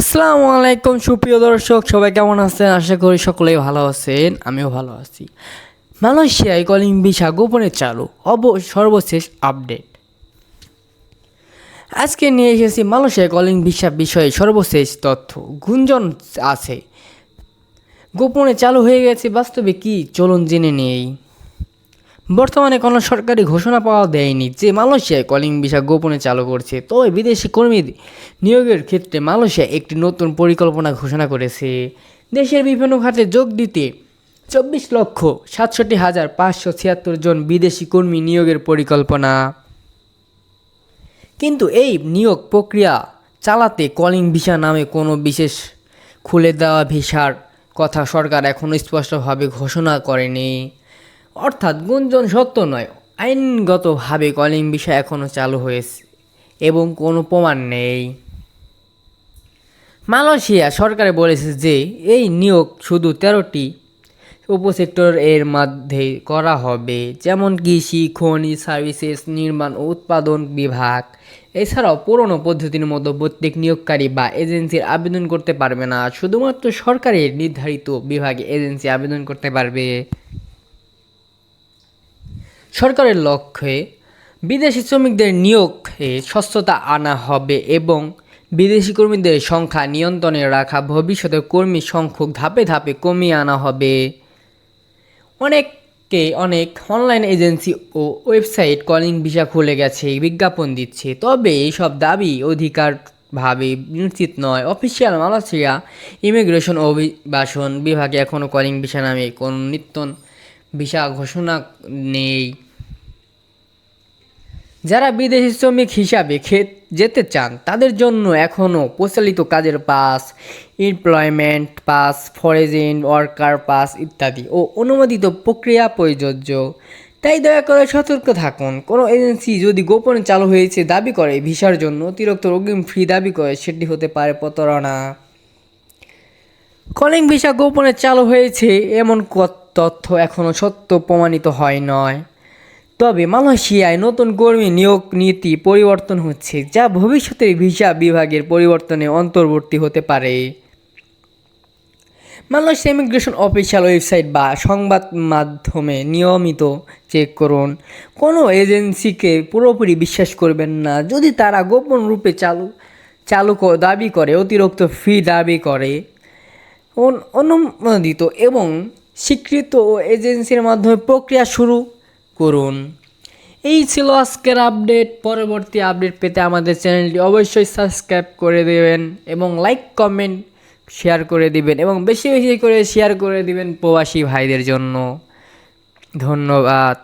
আসসালামু আলাইকুম, সুপ্রিয় দর্শক, সবাই কেমন আছেন? আশা করি সকলেই ভালো আছেন, আমিও ভালো আছি। মালয়েশিয়ায় কলিং ভিসা গোপনে চালু, অব, সর্বশেষ আপডেট। আজকে নিয়ে এসেছি মালয়েশিয়ায় কলিং ভিসা বিষয়ে সর্বশেষ তথ্য। গুঞ্জন আছে। গোপনে চালু হয়ে গেছে, বাস্তবে কি চলুন জেনে নেই। বর্তমানে কোনো সরকারি ঘোষণা পাওয়া দেয়নি যে মালয়েশিয়ায় কলিং ভিসা গোপনে চালু করছে। তবে বিদেশি কর্মী নিয়োগের ক্ষেত্রে মালয়েশিয়া একটি নতুন পরিকল্পনা ঘোষণা করেছে। দেশের বিভিন্ন খাতে যোগ দিতে চব্বিশ লক্ষ সাতষট্টি হাজার পাঁচশো ছিয়াত্তর জন বিদেশি কর্মী নিয়োগের পরিকল্পনা। কিন্তু এই নিয়োগ প্রক্রিয়া চালাতে কলিং ভিসা নামে কোনো বিশেষ খুলে দেওয়া ভিসার কথা সরকার এখনও স্পষ্টভাবে ঘোষণা করেনি। অর্থাৎ গুঞ্জন সত্য নয়। আইনগতভাবে কলিং বিষয় এখনও চালু হয়েছে এবং কোনো প্রমাণ নেই। মালয়েশিয়া সরকারে বলেছে যে এই নিয়োগ শুধু তেরোটি উপসেক্টর এর মধ্যে করা হবে, যেমন কৃষি, খনি, সার্ভিসেস, নির্মাণ ও উৎপাদন বিভাগ। এছাড়াও পুরনো পদ্ধতির মতো প্রত্যেক নিয়োগকারী বা এজেন্সির আবেদন করতে পারবে না, শুধুমাত্র সরকারের নির্ধারিত বিভাগে এজেন্সি আবেদন করতে পারবে। সরকারের লক্ষ্যে বিদেশি শ্রমিকদের নিয়োগে স্বচ্ছতা আনা হবে এবং বিদেশি কর্মীদের সংখ্যা নিয়ন্ত্রণে রাখা ভবিষ্যতে কর্মী সংখ্যক ধাপে ধাপে কমিয়ে আনা হবে। অনেককে অনেক অনলাইন এজেন্সি ও ওয়েবসাইট কলিং ভিসা খুলে গেছে, বিজ্ঞাপন দিচ্ছে। তবে এইসব দাবি অধিকারভাবে নিশ্চিত নয়। অফিসিয়াল মালয়েশিয়া ইমিগ্রেশন অভিবাসন বিভাগে এখনও কলিং ভিসা নামে কোনো নিত্যন ভিসা ঘোষণা নেই। যারা বিদেশি শ্রমিক হিসাবে যেতে চান, তাদের জন্য এখনও প্রচলিত কাজের pass employment pass foreign worker pass ইত্যাদি ও অনুমোদিত প্রক্রিয়া প্রযোজ্য। তাই দয়া করে সতর্ক থাকুন। কোনো এজেন্সি যদি গোপনে চালু হয়েছে দাবি করে ভিসার জন্য, অতিরিক্ত অগ্রিম ফি দাবি করে সেটি হতে পারে প্রতারণা। কলিং ভিসা গোপনে চালু হয়েছে এমন ক- তথ্য এখনও সত্য প্রমাণিত হয় নয়। তবে মালয়েশিয়ায় নতুন কর্মী নিয়োগ নীতি পরিবর্তন হচ্ছে, যা ভবিষ্যতের ভিসা বিভাগের পরিবর্তনে অন্তর্বর্তী হতে পারে। মালয়েশিয়া ইমিগ্রেশন অফিসিয়াল ওয়েবসাইট বা সংবাদ মাধ্যমে নিয়মিত চেক করুন। কোনো এজেন্সিকে পুরোপুরি বিশ্বাস করবেন না। যদি তারা গোপন রূপে চালু চালু দাবি করে, অতিরিক্ত ফি দাবি করে অন- অনুমোদিত এবং স্বীকৃত এজেন্সির মাধ্যমে প্রক্রিয়া শুরু করুন। এই ছিল আজকের আপডেট। পরবর্তী আপডেট পেতে আমাদের চ্যানেলটি অবশ্যই সাবস্ক্রাইব করে দেবেন এবং লাইক, কমেন্ট শেয়ার করে দিবেন এবং বেশি বেশি করে শেয়ার করে দিবেন প্রবাসী ভাইদের জন্য। ধন্যবাদ।